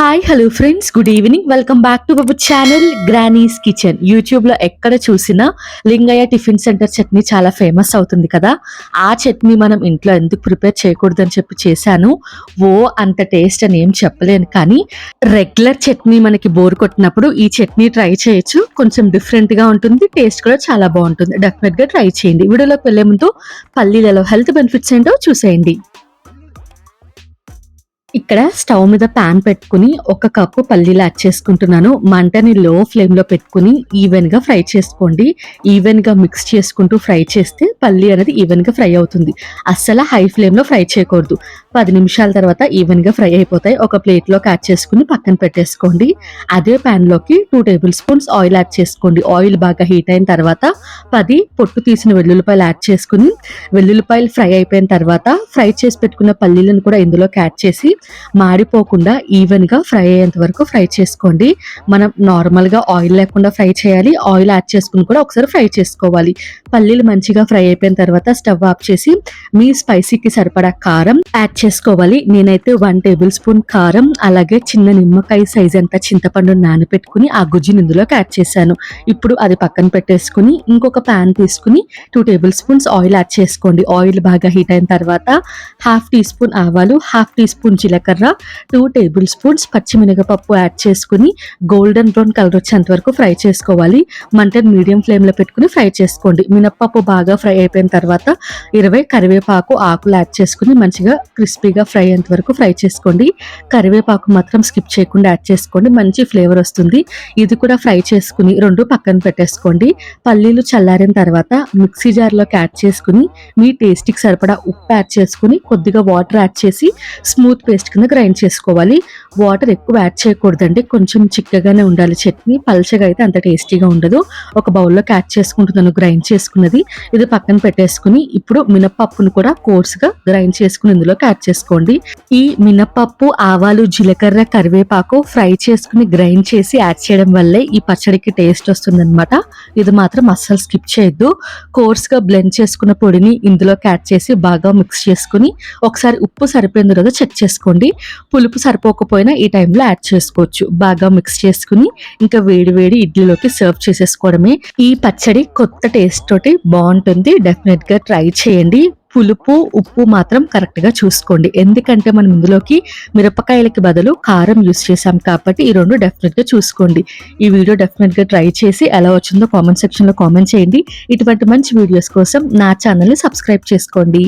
Hi hello friends good evening welcome back to our channel granny's kitchen యూట్యూబ్లో ఎక్కడ చూసినా Lingaiah tiffin centre chutney చాలా famous అవుతుంది కదా? ఆ చట్నీ మనం ఇంట్లో ఎందుకు ప్రిపేర్ చేయకూడదని చెప్పి చేశాను. ఓ అంత టేస్ట్ అని ఏం చెప్పలేను. కానీ రెగ్యులర్ చట్నీ మనకి బోర్ కొట్టినప్పుడు ఈ చట్నీ ట్రై చేయొచ్చు. కొంచెం డిఫరెంట్గా ఉంటుంది. టేస్ట్ కూడా చాలా బాగుంటుంది. డెఫినెట్గా ట్రై చేయండి. వీడియోలోకి వెళ్ళే ముందు పల్లీలలో హెల్త్ బెనిఫిట్స్ ఏంటో చూసేయండి. ఇక్కడ స్టవ్ మీద పాన్ పెట్టుకుని ఒక కప్పు పల్లీలు యాడ్ చేసుకుంటున్నాను. మంటని లో ఫ్లేమ్లో పెట్టుకుని ఈవెన్గా ఫ్రై చేసుకోండి. ఈవెన్గా మిక్స్ చేసుకుంటూ ఫ్రై చేస్తే పల్లి అనేది ఈవెన్గా ఫ్రై అవుతుంది. అస్సలు హై ఫ్లేమ్లో ఫ్రై చేయకూడదు. పది నిమిషాల తర్వాత ఈవెన్గా ఫ్రై అయిపోతాయి. ఒక ప్లేట్లో యాడ్ చేసుకుని పక్కన పెట్టేసుకోండి. అదే పాన్లోకి two tablespoons oil add చేసుకోండి. ఆయిల్ బాగా హీట్ అయిన తర్వాత పది పొట్టు తీసిన వెల్లుల్లిపాయలు యాడ్ చేసుకుని వెల్లుల్లిపాయలు ఫ్రై అయిపోయిన తర్వాత ఫ్రై చేసి పెట్టుకున్న పల్లీలను కూడా ఇందులోకి యాడ్ చేసి మాడిపోకుండా ఈవెన్గా ఫ్రై అయ్యేంత వరకు ఫ్రై చేసుకోండి. మనం నార్మల్గా ఆయిల్ లేకుండా ఫ్రై చేయాలి. ఆయిల్ యాడ్ చేసుకుని కూడా ఒకసారి ఫ్రై చేసుకోవాలి. పల్లీలు మంచిగా ఫ్రై అయిపోయిన తర్వాత స్టవ్ ఆఫ్ చేసి మీ స్పైసీకి సరిపడా కారం యాడ్ చేసుకోవాలి. నేనైతే వన్ టేబుల్ స్పూన్ కారం అలాగే చిన్న నిమ్మకాయ సైజ్ అంత చింతపండు నానబెట్టుకుని ఆ గుజ్జుని ఇందులోకి యాడ్ చేశాను. ఇప్పుడు అది పక్కన పెట్టేసుకుని ఇంకొక ప్యాన్ తీసుకుని two tablespoons oil add చేసుకోండి. ఆయిల్ బాగా హీట్ అయిన తర్వాత హాఫ్ టీ స్పూన్ ఆవాలు హాఫ్ టీ స్పూన్ జీలకర్ర టూ టేబుల్ స్పూన్స్ పచ్చిమినగపప్పు యాడ్ చేసుకుని గోల్డెన్ బ్రౌన్ కలర్ వచ్చేంత వరకు ఫ్రై చేసుకోవాలి. మంటను మీడియం ఫ్లేమ్లో పెట్టుకుని ఫ్రై చేసుకోండి. మినప్పప్పు బాగా ఫ్రై అయిపోయిన తర్వాత ఇరవై కరివేపాకు ఆకులు యాడ్ చేసుకుని మంచిగా క్రిస్పీగా ఫ్రై అయ్యేంత వరకు ఫ్రై చేసుకోండి. కరివేపాకు మాత్రం స్కిప్ చేయకుండా యాడ్ చేసుకోండి. మంచి ఫ్లేవర్ వస్తుంది. ఇది కూడా ఫ్రై చేసుకుని రెండు పక్కన పెట్టేసుకోండి. పల్లీలు చల్లారిన తర్వాత మిక్సీ జార్లోకి యాడ్ చేసుకుని మీ టేస్ట్కి సరిపడా ఉప్పు యాడ్ చేసుకుని కొద్దిగా వాటర్ యాడ్ చేసి స్మూత్ పేస్ట్ కింద గ్రైండ్ చేసుకోవాలి. వాటర్ ఎక్కువ యాడ్ చేయకూడదండి. కొంచెం చిక్కగానే ఉండాలి. చట్నీ పల్చగా అయితే అంత టేస్టీగా ఉండదు. ఒక బౌల్లోకి యాడ్ చేసుకుంటున్నాను గ్రైండ్ చేసుకున్నది. ఇది పక్కన పెట్టేసుకుని ఇప్పుడు మినపప్పును కూడా కోర్స్గా గ్రైండ్ చేసుకుని ఇందులోకి యాడ్ చేసుకోండి. ఈ మినపప్పు ఆవాలు జీలకర్ర కరివేపాకు ఫ్రై చేసుకుని గ్రైండ్ చేసి యాడ్ చేయడం వల్లే ఈ పచ్చడికి టేస్ట్ వస్తుందన్నమాట. ఇది మాత్రం అస్సలు స్కిప్ చేయొద్దు. కోర్స్గా బ్లెండ్ చేసుకున్న పొడిని ఇందులోకి యాడ్ చేసి బాగా మిక్స్ చేసుకుని ఒకసారి ఉప్పు సరిపోయిందో లేదో చెక్ చేసుకోండి. పులుపు సరిపోకపోయినా ఈ టైంలో యాడ్ చేసుకోవచ్చు. బాగా మిక్స్ చేసుకుని ఇంకా వేడి వేడి ఇడ్లీలోకి సర్వ్ చేసేసుకోవడమే. ఈ పచ్చడి కొత్త టేస్ట్ తోటి బాగుంటుంది. డెఫినెట్గా ట్రై చేయండి. పులుపు ఉప్పు మాత్రం కరెక్ట్గా చూసుకోండి. ఎందుకంటే మనం ఇందులోకి మిరపకాయలకి బదులు కారం యూస్ చేసాం కాబట్టి ఈ రెండు డెఫినెట్గా చూసుకోండి. ఈ వీడియో డెఫినెట్గా ట్రై చేసి ఎలా వచ్చిందో కామెంట్ సెక్షన్లో కామెంట్ చేయండి. ఇటువంటి మంచి వీడియోస్ కోసం నా ఛానల్ని సబ్స్క్రైబ్ చేసుకోండి.